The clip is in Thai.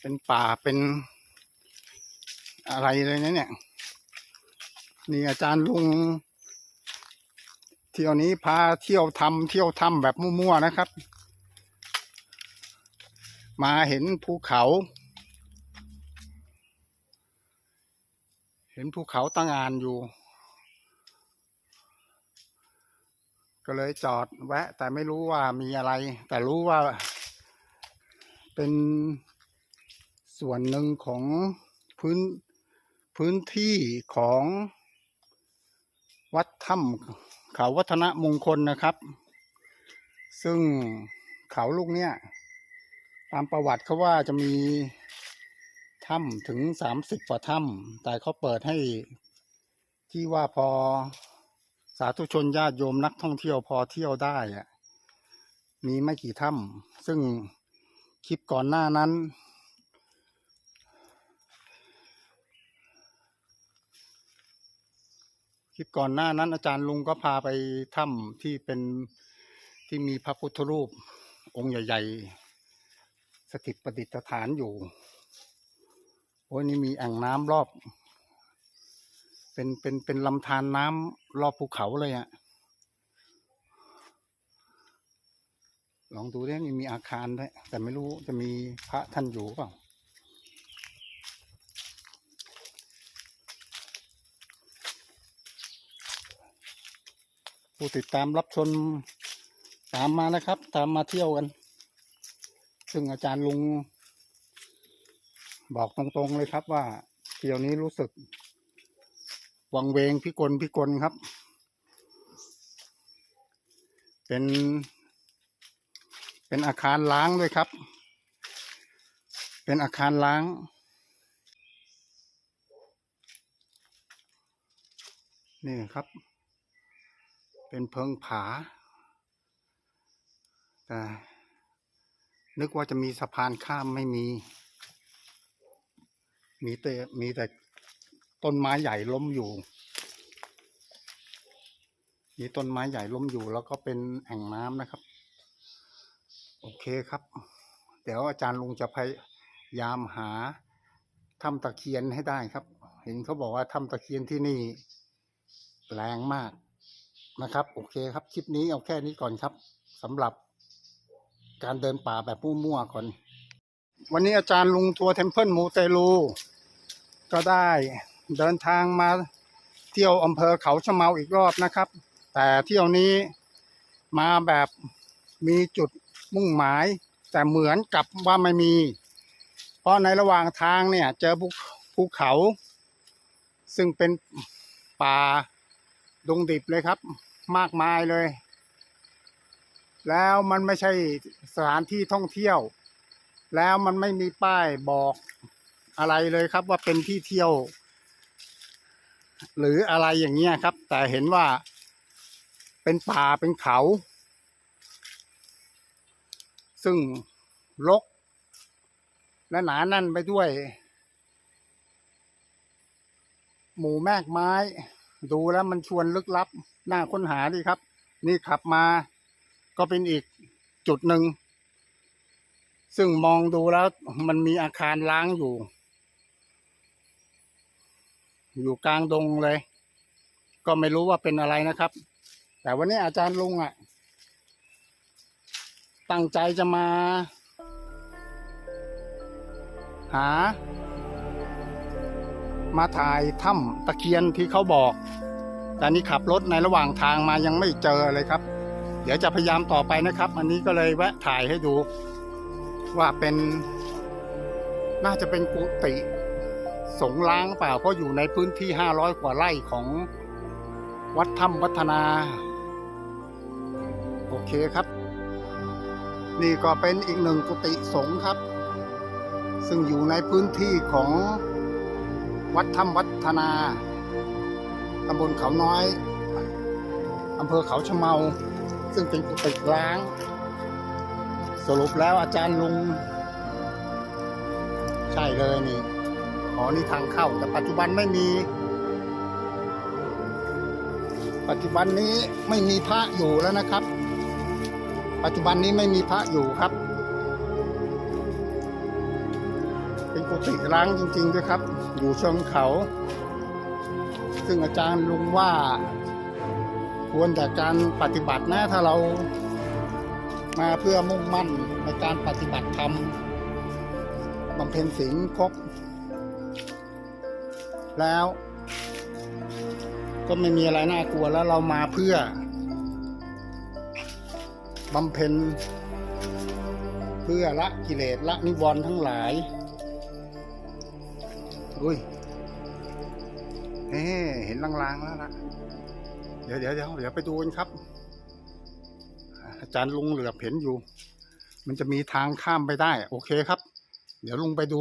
เป็นป่าเป็นอะไรเลยนะเนี่ย นี่อาจารย์ลุง เที่ยวนี้พาเที่ยวทำเที่ยวทำแบบมั่วๆนะครับ มาเห็นภูเขา เห็นภูเขาตั้งงานอยู่ ก็เลยจอดแวะ แต่ไม่รู้ว่ามีอะไร แต่รู้ว่า เป็นส่วนหนึ่งของพื้นพื้นที่ของวัดถ้ำเขาวัฒนมงคลนะครับ ซึ่งเขาลูกเนี้ยตามประวัติเขาว่าจะมีถ้ำถึงสามสิบกว่าถ้ำแต่เขาเปิดให้ที่ว่าพอ สาธุชนญาติโยมนักท่องเที่ยวพอเที่ยวได้อะมีไม่กี่ถ้ำซึ่งคลิปก่อนหน้านั้น คลิปก่อนหน้านั้น อาจารย์ลุงก็พาไปถ้ำที่เป็นที่มีพระพุทธรูป องค์ใหญ่ ๆ สถิตประดิษฐานอยู่โอ้ยนี่มีอ่างน้ำรอบ เป็นเป็นเป็นลำธารน้ำรอบภูเขาเลยอะ่ะ ลองดูดิมีมีอาคารด้วยแต่ไม่รู้จะมีพระท่านอยู่เปล่าผู้ติดตามรับชมตามมานะครับ ตามมาเที่ยวกัน ซึ่งอาจารย์ลุง บอกตรงๆเลยครับว่า เที่ยวนี้รู้สึก วังเวงพิกลพิกลครับ เป็น เป็นอาคารล้างด้วยครับ เป็นอาคารล้าง นี่ครับ เป็นเพิงผา แต่นึกว่าจะมีสะพานข้ามไม่มี มีแต่มีแต่ต้นไม้ใหญ่ล้มอยู่ มีต้นไม้ใหญ่ล้มอยู่ แล้วก็เป็นแอ่งน้ำนะครับ โอเคครับ เดี๋ยวอาจารย์ลุงจะพยายามหาถ้ำตะเคียนให้ได้ครับ เห็นเขาบอกว่าถ้ำตะเคียนที่นี่แรงมากนะครับ โอเคครับ คลิปนี้เอาแค่นี้ก่อนครับสำหรับการเดินป่าแบบมั่วก่อน วันนี้อาจารย์ลุงทัวร์เทมเพิลมูเตลูก็ได้เดินทางมาเที่ยวอำเภอเขาชะเมาอีกรอบนะครับ แต่เที่ยวนี้มาแบบมีจุดมุ่งหมาย แต่เหมือนกับว่าไม่มี เพราะในระหว่างทางเนี่ย เจอภูเขา ซึ่งเป็นป่าดงดิบเลยครับ มากมายเลย แล้วมันไม่ใช่สถานที่ท่องเที่ยว แล้วมันไม่มีป้ายบอกอะไรเลยครับว่าเป็นที่เที่ยว หรืออะไรอย่างเงี้ยครับ แต่เห็นว่า เป็นป่าเป็นเขา ซึ่งรกและหนาแน่นไปด้วย หมู่แมกไม้ ดูแล้วมันชวนลึกลับ น่าค้นหาดีครับ นี่ขับมาก็เป็นอีกจุดหนึ่ง ซึ่งมองดูแล้วมันมีอาคารล้างอยู่ อยู่กลางดงเลย ก็ไม่รู้ว่าเป็นอะไรนะครับ แต่วันนี้อาจารย์ลุงอะ ตั้งใจจะมา หา มาถ่ายถ้ำตะเคียนที่เขาบอก แต่นี่ขับรถในระหว่างทางมายังไม่เจอเลยครับ เดี๋ยวจะพยายามต่อไปนะครับ อันนี้ก็เลยแวะถ่ายให้ดู ว่าเป็นน่าจะเป็นกุฏิสงล้างเปล่าเพราะอยู่ในพื้นที่ห้าร้อยกว่าไร่ของวัดถ้ำวัฒนา เคครับ นี่ก็เป็นอีกหนึ่งกุฏิสงฆ์ครับ ซึ่งอยู่ในพื้นที่ของวัดถ้ำวัฒนาตำบลเขาน้อยอำเภอเขาชะเมา ซึ่งเป็นกุฏิร้าง สรุปแล้วอาจารย์ลุง ใช่เลยนี่อ๋อนี่ทางเข้า แต่ปัจจุบันไม่มี ปัจจุบันนี้ไม่มีพระอยู่แล้วนะครับ ปัจจุบันนี้ไม่มีพระอยู่ครับ เป็นกุฏิร้างจริง ๆ ด้วยครับ อยู่เชิงเขา ซึ่งอาจารย์ลุงว่า ควรแต่การปฏิบัตินะถ้าเรามาเพื่อมุ่งมั่นในการปฏิบัติธรรมบำเพ็ญศีลครบ แล้ว ก็ไม่มีอะไรน่ากลัวแล้วเรามาเพื่อ บำเพ็ญ เพื่อละกิเลสละนิวรณ์ทั้งหลายอุ้ยเฮ้เห็นลางๆแล้วนะเดี๋ยวเดี๋ยวเดี๋ยวเดี๋ยวไปดูกันครับ อาจารย์ลุงเหลือเห็นอยู่ มันจะมีทางข้ามไปได้ โอเคครับ เดี๋ยวลุงไปดู